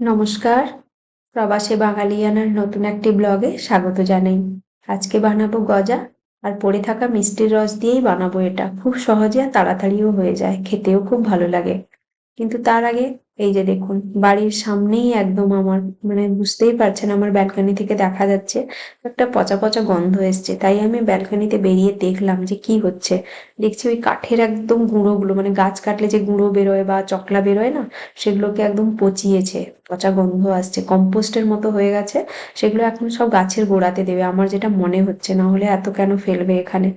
নমস্কার। প্রবাসে বাঙালিয়ানার নতুন একটি ব্লগে স্বাগত জানাই। আজকে বানাবো গজা আর পড়ে থাকা মিষ্টির রস দিয়েই বানাবো এটা। খুব সহজে আর তাড়াতাড়িও হয়ে যায়। খেতেও খুব ভালো লাগে। কিন্তু তার আগে এই যে দেখুন, বাড়ির সামনেই একদম আমার মানে বুঝতেই পারছেন আমার ব্যালকনি থেকে দেখা যাচ্ছে একটা পচা পচা গন্ধ এসছে। তাই আমি ব্যালকনিতে বেরিয়ে দেখলাম যে কি হচ্ছে। দেখছি ওই কাঠের একদম গুঁড়োগুলো মানে গাছ কাটলে যে গুঁড়ো বেরোয় বা চকলা বেরোয় না, সেগুলোকে একদম পচিয়েছে। পচা গন্ধ আসছে, কম্পোস্টের মতো হয়ে গেছে, সেগুলো এখন সব গাছের গোড়াতে দেবে। আমার যেটা মনে হচ্ছে, না হলে এত কেন ফেলবে এখানে?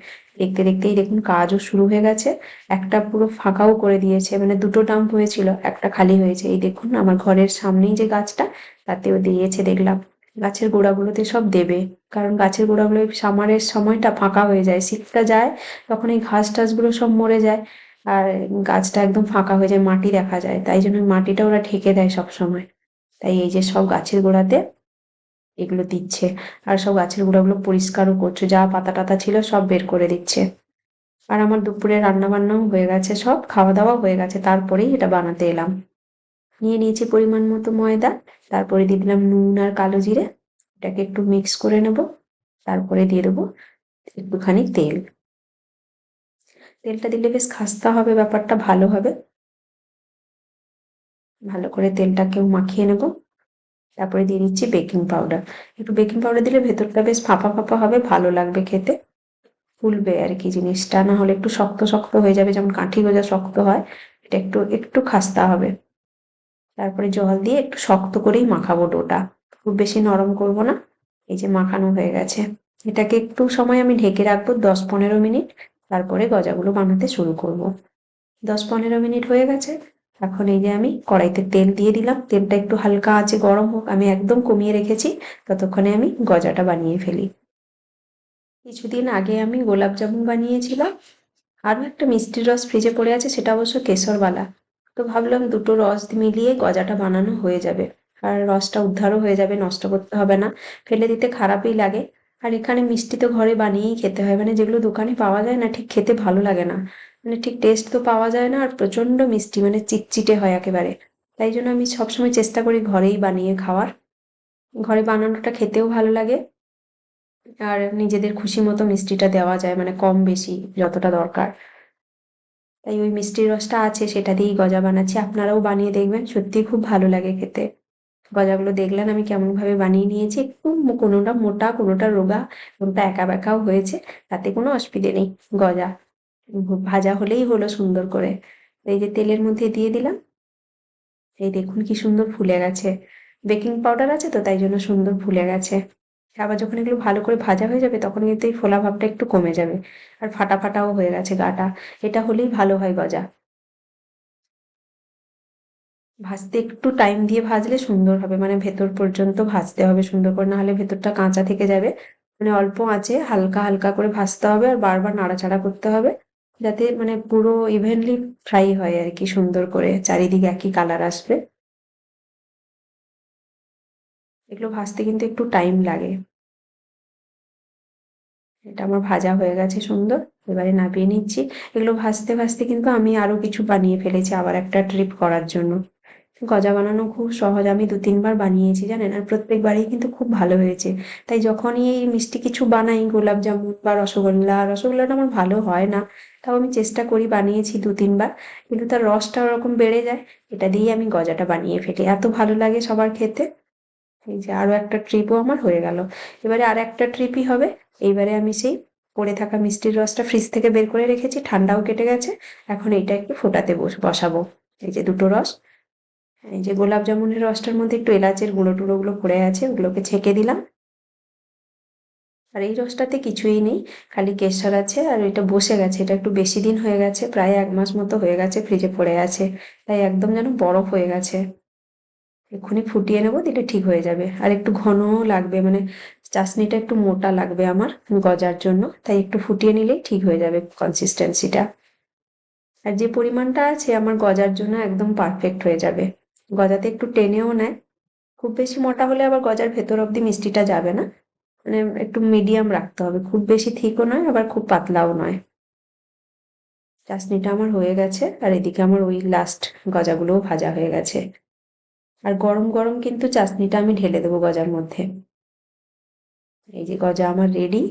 দেখতে দেখতেই দেখুন কাজও শুরু হয়ে গেছে, একটা পুরো ফাঁকাও করে দিয়েছে মানে দুটো ডাম্প হয়েছিল, একটা খালি হয়েছে এই দেখুন, আমার ঘরের সামনেই যে গাছটা, তাতেও দিয়েছে দেখলাম। গাছের গোড়াগুলোতে সব দেবে। কারণ গাছের গোড়াগুলো সামারের সময়টা ফাঁকা হয়ে যায়। শীতটা যায়, তখন এই ঘাস টাসগুলো সব মরে যায় আর গাছটা একদম ফাঁকা হয়ে যায়, মাটি দেখা যায়। তাই জন্য মাটিটা ওরা ঢেকে দেয় সব সময় তাই এই যে সব গাছের গোড়াতে এগুলো দিচ্ছে আর সব গাছের গোড়াগুলো পরিষ্কারও করছে। যা পাতা টাতা ছিল সব বের করে দিচ্ছে। আর আমার দুপুরে রান্না বান্নাও হয়ে গেছে সব, খাওয়া দাওয়া হয়ে গেছে। তারপরেই এটা বানাতে এলাম। নিয়ে নিয়েছি পরিমাণ মতো ময়দা। তারপরে দিয়ে দিলাম নুন আর কালো জিরে। এটাকে একটু মিক্স করে নেব। তারপরে দিয়ে দেবো একটুখানি তেল। তেলটা দিলে বেশ খাস্তা হবে, ব্যাপারটা ভালো হবে। ভালো করে তেলটাকেও মাখিয়ে নেব। তারপরে দিয়ে দিচ্ছি বেকিং পাউডার একটু বেকিং পাউডার দিলে ভেতরটা বেশ ফাঁপা ফাঁপা হবে, ভালো লাগবে খেতে। ফুলবে আর কি জিনিসটা। না হলে একটু শক্ত শক্ত হয়ে যাবে, যেমন কাঠি গোজা শক্ত হয়, এটা একটু একটু খাস্তা হবে। তারপরে জল দিয়ে একটু শক্ত করেই মাখাবো ডোটা। খুব বেশি নরম করব না, এই যে মাখানো হয়ে গেছে। এটাকে একটু সময় আমি ঢেকে রাখব দশ পনেরো মিনিট, তারপরে গজাগুলো বানাতে শুরু করব। দশ পনেরো মিনিট হয়ে গেছে, এখন এই যে আমি কড়াইতে তেল দিয়ে দিলাম। তেলটা একটু হালকা আছে গরম হোক, আমি একদম কমিয়ে রেখেছি, ততক্ষণে আমি গজাটা বানিয়ে ফেলি। কিছুদিন আগে আমি গোলাপ জামুন বানিয়েছিলাম, আরও একটা মিষ্টির রস ফ্রিজে পড়ে আছে, সেটা অবশ্য কেশরবালা তো ভাবলাম দুটো রস মিলিয়ে গজাটা বানানো হয়ে যাবে। আর রসটা উদ্ধারও হয়ে যাবে, নষ্ট করতে হবে না। ফেলে দিতে খারাপই লাগে। আর এখানে মিষ্টি তো ঘরে বানিয়েই খেতে হয়। মানে যেগুলো দোকানে পাওয়া যায় না, ঠিক খেতে ভালো লাগে না। মানে ঠিক টেস্ট তো পাওয়া যায় না আর প্রচণ্ড মিষ্টি মানে চিটচিটে হয় একেবারে। তাই জন্য আমি সবসময় চেষ্টা করি ঘরেই বানিয়ে খাওয়ার। ঘরে বানানোটা খেতেও ভালো লাগে। আর নিজেদের খুশি মতো মিষ্টিটা দেওয়া যায় মানে কম বেশি যতটা দরকার। তাই ওই মিষ্টির রসটা আছে, সেটা দিয়েই গজা বানাচ্ছি। আপনারাও বানিয়ে দেখবেন সত্যি খুব ভালো লাগে খেতে। গজাগুলো দেখলেন, আমি কেমন ভাবে বানিয়ে নিয়েছি। একটু কোনোটা মোটা, কোনোটা রোগা, কোনোটা একা বেঁকাও হয়েছে, তাতে কোনো অসুবিধে নেই, গজা। ভাজা হলেই হলো সুন্দর করে। এই যে তেলের মধ্যে দিয়ে দিলাম। এই দেখুন কি সুন্দর ফুলে গেছে। বেকিং পাউডার আছে তো, তাই জন্য সুন্দর ফুলে গেছে। আবার যখন এগুলো ভালো করে ভাজা হয়ে যাবে, তখন কিন্তু এই ফোলা ভাবটা একটু কমে যাবে। আর ফাটা ফাটাও হয়ে গেছে গাটা। এটা হলেই ভালো হয় গজা। ভাজতে একটু টাইম দিয়ে ভাজলে সুন্দর হবে। মানে ভেতর পর্যন্ত ভাজতে হবে সুন্দর করে না হলে ভেতরটা কাঁচা থেকে যাবে। মানে অল্প আঁচে হালকা হালকা করে ভাজতে হবে আর বারবার নাড়াচাড়া করতে হবে। যাতে মানে পুরো ইভেনলি ফ্রাই হয় আর কি সুন্দর করে। চারিদিকে একই কালার আসবে। এগুলো ভাজতে কিন্তু একটু টাইম লাগে। এটা আমার ভাজা হয়ে গেছে সুন্দর, এবারে নামিয়ে নিচ্ছি। এগুলো ভাজতে ভাজতে কিন্তু আমি আরও কিছু বানিয়ে ফেলেছি আবার একটা ট্রিপ করার জন্য। গজা বানানো খুব সহজ, আমি দু, তিনবার বানিয়েছি জানেন, আর প্রত্যেকবারই কিন্তু খুব ভালো হয়েছে। তাই যখনই এই মিষ্টি কিছু বানাই, গোলাপ জামুন বা রসগোল্লা, রসগোল্লাটা আমার ভালো হয় না, তাও আমি চেষ্টা করি বানিয়েছি দু, তিনবার, কিন্তু তার রসটা ওরকম বেড়ে যায়, এটা দিয়েই আমি গজাটা বানিয়ে ফেলি। এত ভালো লাগে সবার খেতে। এই যে আরও একটা ট্রিপও আমার হয়ে গেল। এবারে আর একটা ট্রিপই হবে। এইবারে আমি সেই পড়ে থাকা মিষ্টির রসটা ফ্রিজ থেকে বের করে রেখেছি, ঠান্ডাও কেটে গেছে। এখন এইটা একটু ফোটাতে বসাবো। এই যে দুটো রস। এই যে গোলাপ জামুনের রসটার মধ্যে একটু এলাচের গুঁড়ো টুড়োগুলো পড়ে আছে, ওগুলোকে ছেঁকে দিলাম। আর এই রসটাতে কিছুই নেই, খালি কেশর আছে আর এটা বসে গেছে। এটা একটু বেশি দিন হয়ে গেছে, প্রায় এক মাস মতো হয়ে গেছে ফ্রিজে পড়ে আছে। তাই একদম যেন বরফ হয়ে গেছে। এক্ষুনি ফুটিয়ে নেব, দিলে ঠিক হয়ে যাবে। আর একটু ঘনও লাগবে মানে চাশনিটা একটু মোটা লাগবে আমার গজার জন্য, তাই একটু ফুটিয়ে নিলেই ঠিক হয়ে যাবে কনসিস্টেন্সিটা আর যে পরিমাণটা আছে আমার গজার জন্য একদম পারফেক্ট হয়ে যাবে। গজাতে একটু টেনেও নেয়। খুব বেশি মোটা হলে আবার গজার ভেতর অব্দি মিষ্টিটা যাবে না। মানে একটু মিডিয়াম রাখতে হবে। খুব বেশি থিকও নয়, আবার খুব পাতলাও নয়। চাশনিটা আমার হয়ে গেছে, আর এদিকে আমার ওই লাস্ট গজাগুলোও ভাজা হয়ে গেছে। আর গরম গরম কিন্তু চাশনিটা আমি ঢেলে দেবো গজার মধ্যে। এই যে গজা আমার রেডি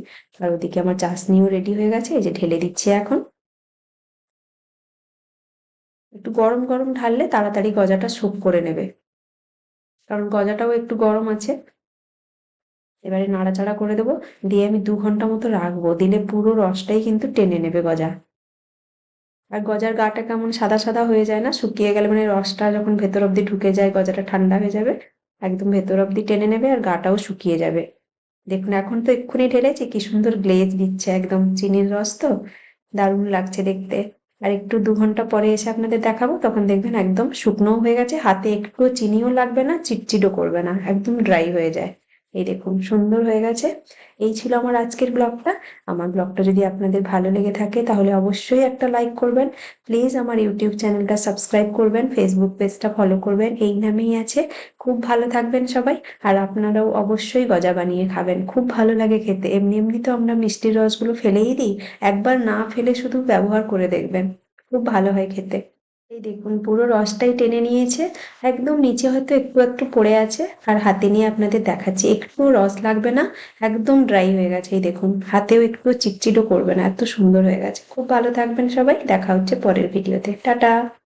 আর ওদিকে আমার চাশনিও রেডি হয়ে গেছে, এই যে ঢেলে দিচ্ছি এখন। একটু গরম গরম ঢাললে তাড়াতাড়ি গজাটা শুক করে নেবে। কারণ গজাটাও একটু গরম আছে। এবারে নাড়াচাড়া করে দেবো, দিয়ে আমি দু ঘণ্টা মতো রাখব, দিলে পুরো রসটাই কিন্তু টেনে নেবে গজা। আর গজার গাটা কেমন সাদা সাদা হয়ে যায় না? শুকিয়ে গেলে মানে রসটা যখন ভেতর অব্দি ঢুকে যায়, গজাটা ঠান্ডা হয়ে যাবে, একদম ভেতর অব্দি টেনে নেবে আর গাটাও শুকিয়ে যাবে। দেখুন, এখন তো এক্ষুনি ঢেলেছি, কি সুন্দর গ্লেজ দিচ্ছে একদম চিনির রস তো, দারুণ লাগছে দেখতে। আর একটু দু ঘণ্টা পরে এসে আপনাদের দেখাবো, তখন দেখবেন একদম শুকনোও হয়ে গেছে, হাতে একটু চিনিও লাগবে না, চিটচিটও করবে না, একদম ড্রাই হয়ে যায়। এই দেখুন, সুন্দর হয়ে গেছে। এই ছিল আমার আজকের ব্লগটা। আমার ব্লগটা যদি আপনাদের ভালো লেগে থাকে, তাহলে অবশ্যই একটা লাইক করবেন। প্লিজ আমার ইউটিউব চ্যানেলটা সাবস্ক্রাইব করবেন, ফেসবুক পেজটা ফলো করবেন। এই নামেই আছে। খুব ভালো থাকবেন সবাই। আর আপনারাও অবশ্যই গজা বানিয়ে খাবেন। খুব ভালো লাগে খেতে। এমনি এমনি তো আমরা মিষ্টির রসগুলো ফেলেই দিই। একবার না ফেলে শুধু ব্যবহার করে দেখবেন। খুব ভালো হয় খেতে। এই দেখুন, পুরো রসটাই টেনে নিয়েছে। একদম নিচে হয়তো একটু একটু পড়ে আছে আর হাতে নিয়ে আপনাদের দেখাচ্ছি। একটু রস লাগবে না, একদম ড্রাই হয়ে গেছে। এই দেখুন, হাতেও একটু চিটচিটও করবে না, এত সুন্দর হয়ে গেছে। খুব ভালো থাকবেন সবাই, দেখা হচ্ছে পরের ভিডিওতে টাটা!